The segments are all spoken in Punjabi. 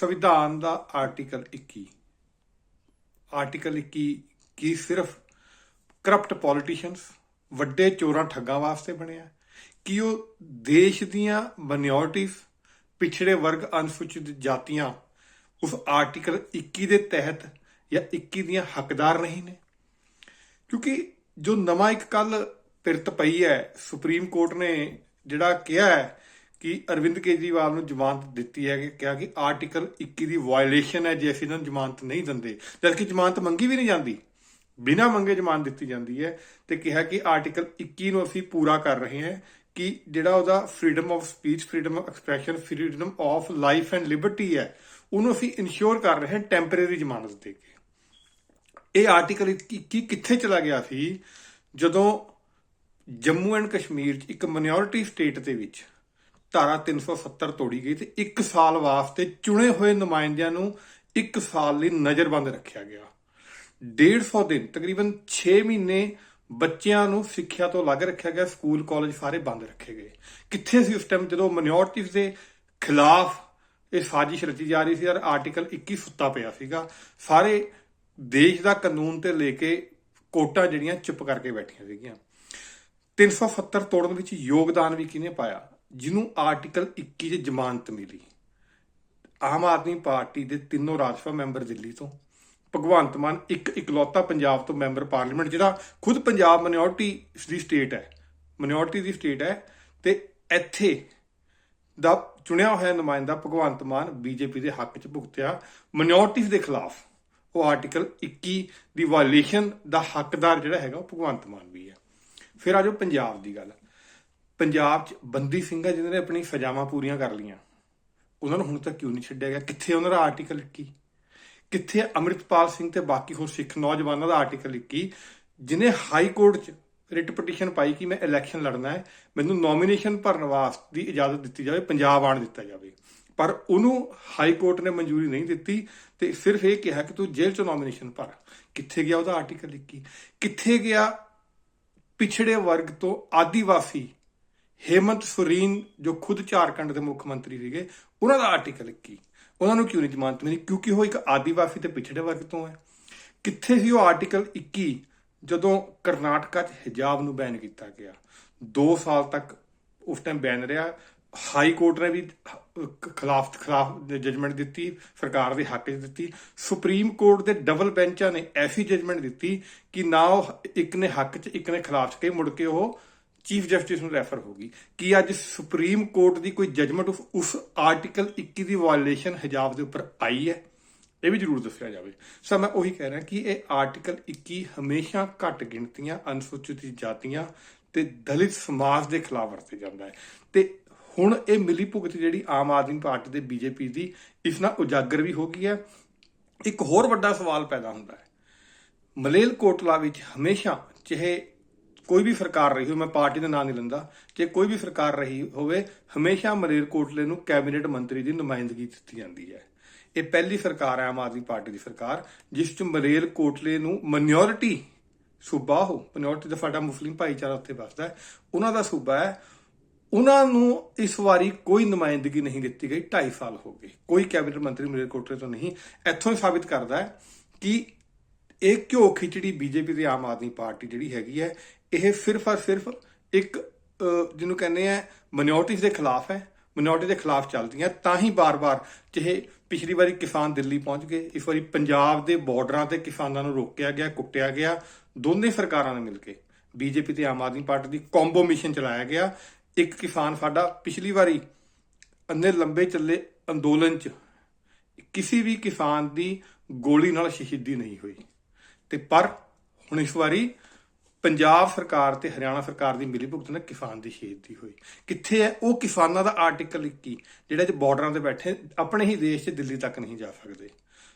ਸੰਵਿਧਾਨ ਦਾ ਆਰਟੀਕਲ 21 ਆਰਟੀਕਲ 21 ਕੀ ਸਿਰਫ ਕਰਪਟ ਪੋਲੀਟੀਸ਼ੀਅਨਸ ਵੱਡੇ ਚੋਰਾਂ ਠੱਗਾਂ ਵਾਸਤੇ ਬਣਿਆ, ਕਿ ਉਹ ਦੇਸ਼ ਦੀਆਂ ਮਾਈਨੋਰਟੀਜ਼ ਪਿਛੜੇ ਵਰਗ ਅਨੁਸੂਚਿਤ ਜਾਤੀਆਂ ਉਸ ਆਰਟੀਕਲ 21 ਦੇ ਤਹਿਤ ਜਾਂ 21 ਦੀਆਂ ਹੱਕਦਾਰ ਨਹੀਂ ਨੇ? ਕਿਉਂਕਿ ਜੋ ਨਵਾਂ ਇੱਕ ਕੱਲ ਪਿਰਤ ਪਈ ਹੈ, ਸੁਪਰੀਮ ਕੋਰਟ ਨੇ ਜਿਹੜਾ ਕਿਹਾ ਹੈ ਕਿ ਅਰਵਿੰਦ ਕੇਜਰੀਵਾਲ ਨੂੰ ਜ਼ਮਾਨਤ ਦਿੱਤੀ ਹੈ ਕਿ ਕਿਹਾ ਕਿ ਆਰਟੀਕਲ 21 ਦੀ ਵਾਇਲੇਸ਼ਨ ਹੈ ਜੇ ਅਸੀਂ ਇਹਨਾਂ ਨੂੰ ਜ਼ਮਾਨਤ ਨਹੀਂ ਦਿੰਦੇ। ਜਦਕਿ ਜ਼ਮਾਨਤ ਮੰਗੀ ਵੀ ਨਹੀਂ ਜਾਂਦੀ, ਬਿਨਾਂ ਮੰਗੇ ਜ਼ਮਾਨਤ ਦਿੱਤੀ ਜਾਂਦੀ ਹੈ ਤੇ ਕਿਹਾ ਕਿ ਆਰਟੀਕਲ 21 ਨੂੰ ਅਸੀਂ ਪੂਰਾ ਕਰ ਰਹੇ ਹਾਂ ਕਿ ਜਿਹੜਾ ਉਹਦਾ freedom of speech freedom of expression freedom of life and liberty ਹੈ, ਉਹਨੂੰ ਅਸੀਂ ਇਨਸ਼ੋਰ ਕਰ ਰਹੇ ਹਾਂ ਟੈਂਪਰੇਰੀ ਜ਼ਮਾਨਤ ਦੇ ਕੇ। ਇਹ ਆਰਟੀਕਲ 21 ਕਿੱਥੇ ਚਲਾ ਗਿਆ ਸੀ? ਜਦੋਂ ਜੰਮੂ ਐਂਡ ਕਸ਼ਮੀਰ 'ਚ ਇੱਕ ਮਿਨੋਰਿਟੀ ਸਟੇਟ ਦੇ ਵਿੱਚ ਧਾਰਾ 370 ਤੋੜੀ ਗਈ ਤੇ 1 ਸਾਲ ਵਾਸਤੇ ਚੁਣੇ ਹੋਏ ਨੁਮਾਇੰਦਿਆਂ ਨੂੰ 1 ਸਾਲ ਲਈ ਨਜ਼ਰਬੰਦ ਰੱਖਿਆ ਗਿਆ। 150 ਦਿਨ, ਤਕਰੀਬਨ 6 ਮਹੀਨੇ ਬੱਚਿਆਂ ਨੂੰ ਸਿੱਖਿਆ ਤੋਂ ਅਲੱਗ ਰੱਖਿਆ ਗਿਆ, ਸਕੂਲ, ਕਾਲਜ ਸਾਰੇ ਬੰਦ ਰੱਖੇ ਗਏ। ਕਿੱਥੇ ਸੀ ਉਸ ਟਾਈਮ ਜਦੋਂ ਮਾਈਨੋਰਿਟੀਜ਼ ਦੇ ਖਿਲਾਫ ਇਹ ਸਾਜ਼ਿਸ਼ ਰਚੀ ਜਾ ਰਹੀ ਸੀ ਯਾਰ ਆਰਟੀਕਲ 21 ਸੁੱਤਾ ਪਿਆ ਸੀਗਾ, ਸਾਰੇ ਦੇਸ਼ ਦਾ ਕਾਨੂੰਨ ਤੇ ਲੈ ਕੇ ਕੋਟਾਂ ਜਿਹੜੀਆਂ ਚੁੱਪ ਕਰਕੇ ਬੈਠੀਆਂ ਸੀਗੀਆਂ। 370 ਤੋੜਨ ਵਿੱਚ ਯੋਗਦਾਨ ਵੀ ਕਿਹਨੇ ਪਾਇਆ? ਜਿਹਨੂੰ ਆਰਟੀਕਲ 21 'ਚ ਜ਼ਮਾਨਤ ਮਿਲੀ। ਆਮ ਆਦਮੀ ਪਾਰਟੀ ਦੇ ਤਿੰਨੋਂ ਰਾਜ ਸਭਾ ਮੈਂਬਰ ਦਿੱਲੀ ਤੋਂ, ਭਗਵੰਤ ਮਾਨ ਇੱਕ ਇਕਲੌਤਾ ਪੰਜਾਬ ਤੋਂ ਮੈਂਬਰ ਪਾਰਲੀਮੈਂਟ, ਜਿਹੜਾ ਖੁਦ ਪੰਜਾਬ ਮਿਨੋਰਟੀ ਦੀ ਸਟੇਟ ਹੈ। ਮਿਨੋਰਟੀ ਦੀ ਸਟੇਟ ਹੈ ਤੇ ਇੱਥੇ ਦਾ ਚੁਣਿਆ ਹੋਇਆ ਨੁਮਾਇੰਦਾ ਭਗਵੰਤ ਮਾਨ ਬੀਜੇਪੀ ਦੇ ਹੱਕ 'ਚ ਭੁਗਤਿਆ। ਮਿਨੋਰਟੀਜ਼ ਦੇ ਖਿਲਾਫ ਉਹ ਆਰਟੀਕਲ 21 ਦੀ ਵਾਇਲੇਸ਼ਨ ਦਾ ਹੱਕਦਾਰ ਜਿਹੜਾ ਹੈਗਾ ਉਹ ਭਗਵੰਤ ਮਾਨ ਵੀ ਹੈ। ਫਿਰ ਆਜੋ ਪੰਜਾਬ ਦੀ ਗੱਲ। ਪੰਜਾਬ 'ਚ ਬੰਦੀ ਸਿੰਘ ਆ ਜਿਨ੍ਹਾਂ ਨੇ ਆਪਣੀ ਸਜ਼ਾਵਾਂ ਪੂਰੀਆਂ ਕਰ ਲੀਆਂ ਉਹਨਾਂ ਨੂੰ ਹੁਣ ਤੱਕ ਕਿਉਂ ਨਹੀਂ ਛੱਡਿਆ ਗਿਆ? ਕਿੱਥੇ ਉਹਨਾਂ ਦਾ ਆਰਟੀਕਲ 21 ਕਿੱਥੇ ਅਮਰਿਤਪਾਲ ਸਿੰਘ ਤੇ ਬਾਕੀ ਹੋਰ ਸਿੱਖ ਨੌਜਵਾਨਾਂ ਦਾ ਆਰਟੀਕਲ 21 ਜਿਨੇ ਹਾਈ ਕੋਰਟ 'ਚ ਰਿਟ ਪਟੀਸ਼ਨ ਪਾਈ ਕਿ ਮੈਂ ਇਲੈਕਸ਼ਨ ਲੜਨਾ ਹੈ, ਮੈਨੂੰ ਨੋਮੀਨੇਸ਼ਨ ਭਰਨ ਵਾਸਤੇ ਦੀ ਇਜਾਜ਼ਤ ਦਿੱਤੀ ਜਾਵੇ, ਪੰਜਾਬ ਆਣ ਦਿੱਤਾ ਜਾਵੇ। ਪਰ ਉਹਨੂੰ ਹਾਈ ਕੋਰਟ ਨੇ ਮਨਜ਼ੂਰੀ ਨਹੀਂ ਦਿੱਤੀ ਤੇ ਸਿਰਫ ਇਹ ਕਿਹਾ ਕਿ ਤੂੰ ਜੇਲ੍ਹ 'ਚ ਨੋਮੀਨੇਸ਼ਨ ਭਰ। ਕਿੱਥੇ ਗਿਆ ਉਹਦਾ ਆਰਟੀਕਲ 21 ਕਿੱਥੇ ਗਿਆ ਪਿਛੜੇ ਵਰਗ ਤੋਂ ਆਦੀਵਾਸੀ ਹੇਮੰਤ ਸੁਰੀਨ, ਜੋ ਖੁਦ ਝਾਰਖੰਡ ਦੇ ਮੁੱਖ ਮੰਤਰੀ ਸੀਗੇ, ਉਹਨਾਂ ਦਾ ਆਰਟੀਕਲ 21 ਉਹਨਾਂ ਨੂੰ ਕਿਉਂ ਨਹੀਂ ਜ਼ਮਾਨਤ ਮਿਲੀ? ਕਿਉਂਕਿ ਉਹ ਇੱਕ ਆਦੀਵਾਸੀ ਤੇ ਪਿਛੜੇ ਵਰਗ ਤੋਂ ਹੈ। ਕਿੱਥੇ ਸੀ ਉਹ ਆਰਟੀਕਲ 21 ਜਦੋਂ ਕਰਨਾਟਕਾ 'ਚ ਹਿਜਾਬ ਨੂੰ ਬੈਨ ਕੀਤਾ ਗਿਆ। 2 ਸਾਲ ਤੱਕ ਉਸ ਟਾਈਮ ਬੈਨ ਰਿਹਾ। ਹਾਈ ਕੋਰਟ ਨੇ ਵੀ ਖਿਲਾਫ ਖਿਲਾਫ ਜਜਮੈਂਟ ਦਿੱਤੀ, ਸਰਕਾਰ ਦੇ ਹੱਕ 'ਚ ਦਿੱਤੀ। ਸੁਪਰੀਮ ਕੋਰਟ ਦੇ ਡਬਲ ਬੈਂਚਾਂ ਨੇ, ਐਸੀ ਜਜਮੈਂਟ ਦਿੱਤੀ ਕਿ ਨਾ ਉਹ ਇੱਕ ਨੇ ਹੱਕ 'ਚ, ਇੱਕ ਨੇ ਖਿਲਾਫ 'ਚ ਕਈ ਮੁੜ ਕੇ ਉਹ ਚੀਫ ਜਸਟਿਸ ਨੂੰ ਰੈਫਰ ਹੋ ਗਈ ਕਿ ਅੱਜ ਸੁਪਰੀਮ ਕੋਰਟ ਦੀ ਕੋਈ ਜਜਮੈਂਟ ਉਸ ਆਰਟੀਕਲ 21 ਦੀ ਵਾਇਲੇਸ਼ਨ ਹਿਜਾਬ ਦੇ ਉੱਪਰ ਆਈ ਹੈ, ਇਹ ਵੀ ਜ਼ਰੂਰ ਦੱਸਿਆ ਜਾਵੇ। ਸੋ ਮੈਂ ਉਹੀ ਕਹਿ ਰਿਹਾ ਕਿ ਇਹ ਆਰਟੀਕਲ 21 ਹਮੇਸ਼ਾ ਘੱਟ ਗਿਣਤੀਆਂ, ਅਨੁਸੂਚਿਤ ਜਾਤੀਆਂ ਤੇ ਦਲਿਤ ਸਮਾਜ ਦੇ ਖਿਲਾਫ ਵਰਤੇ ਜਾਂਦਾ ਹੈ। ਤੇ ਹੁਣ ਇਹ ਮਿਲੀ ਭੁਗਤ ਜਿਹੜੀ ਆਮ ਆਦਮੀ ਪਾਰਟੀ ਦੇ ਬੀਜੇਪੀ ਦੀ, ਇਸ ਨਾਲ ਉਜਾਗਰ ਵੀ ਹੋ ਗਈ ਹੈ। ਇੱਕ ਹੋਰ ਵੱਡਾ ਸਵਾਲ ਪੈਦਾ ਹੁੰਦਾ ਹੈ। ਮਲੇਲ ਕੋਟਲਾ ਵਿੱਚ ਹਮੇਸ਼ਾ ਚਾਹੇ ਕੋਈ ਵੀ ਸਰਕਾਰ ਰਹੀ ਹੋਵੇ, ਮੈਂ ਪਾਰਟੀ ਦਾ ਨਾਮ ਨਹੀਂ ਲੈਂਦਾ, ਜੇ ਕੋਈ ਵੀ ਸਰਕਾਰ ਰਹੀ ਹੋਵੇ, ਹਮੇਸ਼ਾ ਮਲੇਰਕੋਟਲੇ ਨੂੰ ਕੈਬਨਿਟ ਮੰਤਰੀ ਦੀ ਨੁਮਾਇੰਦਗੀ ਦਿੱਤੀ ਜਾਂਦੀ ਹੈ। ਇਹ ਪਹਿਲੀ ਸਰਕਾਰ ਹੈ ਆਮ ਆਦਮੀ ਪਾਰਟੀ ਦੀ ਸਰਕਾਰ ਜਿਸ ਚ ਮਲੇਰਕੋਟਲੇ ਨੂੰ ਮਾਈਨੋਰਿਟੀ ਸੂਬਾ ਹੋ ਮਾਈਨੋਰਿਟੀ ਦਾ ਸਾਡਾ ਮੁਸਲਿਮ ਭਾਈਚਾਰਾ ਉੱਥੇ ਵੱਸਦਾ ਹੈ, ਉਹਨਾਂ ਦਾ ਸੂਬਾ ਹੈ। ਉਹਨਾਂ ਨੂੰ ਇਸ ਵਾਰੀ ਕੋਈ ਨੁਮਾਇੰਦਗੀ ਨਹੀਂ ਦਿੱਤੀ ਗਈ 2.5 ਸਾਲ ਹੋ ਗਏ। ਕੋਈ ਕੈਬਨਿਟ ਮੰਤਰੀ ਮਲੇਰਕੋਟਲੇ ਤੋਂ ਨਹੀਂ, ਇੱਥੋਂ ਹੀ ਸਾਬਿਤ ਕਰਦਾ ਹੈ ਕਿ ਇਹ ਘਿਓ ਖਿਚੜੀ ਬੀਜੇਪੀ ਤੇ ਆਮ ਆਦਮੀ ਪਾਰਟੀ ਜਿਹੜੀ ਹੈਗੀ ਹੈ ਇਹ ਸਿਰਫ ਔਰ ਸਿਰਫ ਇੱਕ ਜਿਹਨੂੰ ਕਹਿੰਦੇ ਆ ਮਿਨੋਰਟੀਜ਼ ਦੇ ਖਿਲਾਫ ਹੈ। ਮਿਨੋਰਟੀ ਦੇ ਖਿਲਾਫ ਚੱਲਦੀਆਂ, ਤਾਂ ਹੀ ਬਾਰ-ਬਾਰ ਚਾਹੇ ਪਿਛਲੀ ਵਾਰੀ ਕਿਸਾਨ ਦਿੱਲੀ ਪਹੁੰਚ ਗਏ, ਇਸ ਵਾਰੀ ਪੰਜਾਬ ਦੇ ਬਾਰਡਰਾਂ ਤੇ ਕਿਸਾਨਾਂ ਨੂੰ ਰੋਕਿਆ ਗਿਆ, ਕੁੱਟਿਆ ਗਿਆ, ਦੋਨੇ ਸਰਕਾਰਾਂ ਨੇ ਮਿਲ ਕੇ, ਬੀਜੇਪੀ ਤੇ ਆਮ ਆਦਮੀ ਪਾਰਟੀ ਦੀ ਕੰਬੋ ਮਿਸ਼ਨ ਚਲਾਇਆ ਗਿਆ। ਇੱਕ ਕਿਸਾਨ ਸਾਡਾ ਪਿਛਲੀ ਵਾਰੀ ਅੰਨੇ ਲੰਬੇ ਚੱਲੇ ਅੰਦੋਲਨ 'ਚ ਕਿਸੇ ਵੀ ਕਿਸਾਨ ਦੀ ਗੋਲੀ ਨਾਲ ਸ਼ਹੀਦੀ ਨਹੀਂ ਹੋਈ। ਤੇ ਪਰ ਹੁਣ ਇਸ ਵਾਰੀ ਪੰਜਾਬ ਸਰਕਾਰ ਤੇ ਹਰਿਆਣਾ ਸਰਕਾਰ ਦੀ ਮਿਲੀ ਭੁਗਤ ਨਾਲ ਕਿਸਾਨ ਦੀ ਸ਼ਹੀਦੀ ਹੋਈ। ਕਿੱਥੇ ਹੈ? ਉਹ ਕਿਸਾਨਾਂ ਦਾ ਆਰਟੀਕਲ 21 ਜਿਹੜੇ ਚ ਬਾਰਡਰਾਂ ਤੇ ਬੈਠੇ, ਆਪਣੇ ਹੀ ਦੇਸ਼ 'ਚ ਦਿੱਲੀ ਤੱਕ ਨਹੀਂ ਜਾ ਸਕਦੇ।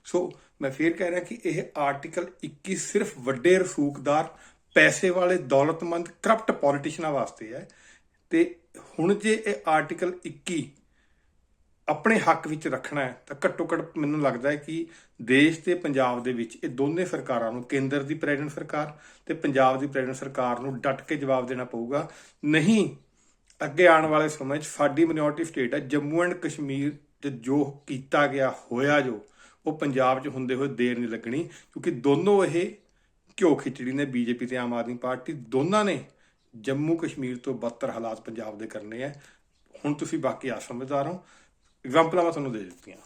ਸੋ ਮੈਂ ਫੇਰ ਕਹਿ ਰਿਹਾ ਕਿ ਇਹ ਆਰਟੀਕਲ 21 ਸਿਰਫ ਵੱਡੇ ਰਸੂਖਦਾਰ, ਪੈਸੇ ਵਾਲੇ, ਦੌਲਤਮੰਦ ਕਰਪਟ ਪੋਲੀਟੀਸ਼ੀਅਨਾਂ ਵਾਸਤੇ ਹੈ। ਤੇ ਹੁਣ ਜੇ ਇਹ ਆਰਟੀਕਲ 21 ਆਪਣੇ ਹੱਕ ਵਿੱਚ ਰੱਖਣਾ ਹੈ, ਤਾਂ ਘੱਟੋ ਘੱਟ ਮੈਨੂੰ ਲੱਗਦਾ ਹੈ ਕਿ ਦੇਸ਼ ਤੇ ਪੰਜਾਬ ਦੇ ਵਿੱਚ ਇਹ ਦੋਨੇ ਸਰਕਾਰਾਂ ਨੂੰ, ਕੇਂਦਰ ਦੀ ਪ੍ਰੈਜ਼ੀਡੈਂਟ ਸਰਕਾਰ ਤੇ ਪੰਜਾਬ ਦੀ ਪ੍ਰੈਜ਼ੀਡੈਂਟ ਸਰਕਾਰ ਨੂੰ ਡਟ ਕੇ ਜਵਾਬ ਦੇਣਾ ਪਊਗਾ। ਨਹੀਂ, ਅੱਗੇ ਆਉਣ ਵਾਲੇ ਸਮੇਂ 'ਚ ਸਾਡੀ ਮਿਨੋਰਟੀ ਸਟੇਟ ਹੈ, ਜੰਮੂ ਐਂਡ ਕਸ਼ਮੀਰ ਤੇ ਜੋ ਕੀਤਾ ਗਿਆ, ਹੋਇਆ ਜੋ, ਉਹ ਪੰਜਾਬ 'ਚ ਹੁੰਦੇ ਹੋਏ ਦੇਰ ਨਹੀਂ ਲੱਗਣੀ, ਕਿਉਂਕਿ ਦੋਨੋਂ ਇਹ ਘਿਓ ਖਿਚੜੀ ਨੇ, ਬੀਜੇਪੀ ਤੇ ਆਮ ਆਦਮੀ ਪਾਰਟੀ, ਦੋਨਾਂ ਨੇ ਜੰਮੂ ਕਸ਼ਮੀਰ ਤੋਂ ਬਦਤਰ ਹਾਲਾਤ ਪੰਜਾਬ ਦੇ ਕਰਨੇ ਆ ਹੁਣ ਤੁਸੀਂ ਬਾਕੀ ਆ ਸਮਝਦਾਰ ਹੋ। ਐਗਜ਼ਾਮਪਲਾਂ ਮੈਂ ਤੁਹਾਨੂੰ ਦੇ ਦਿੱਤੀਆਂ।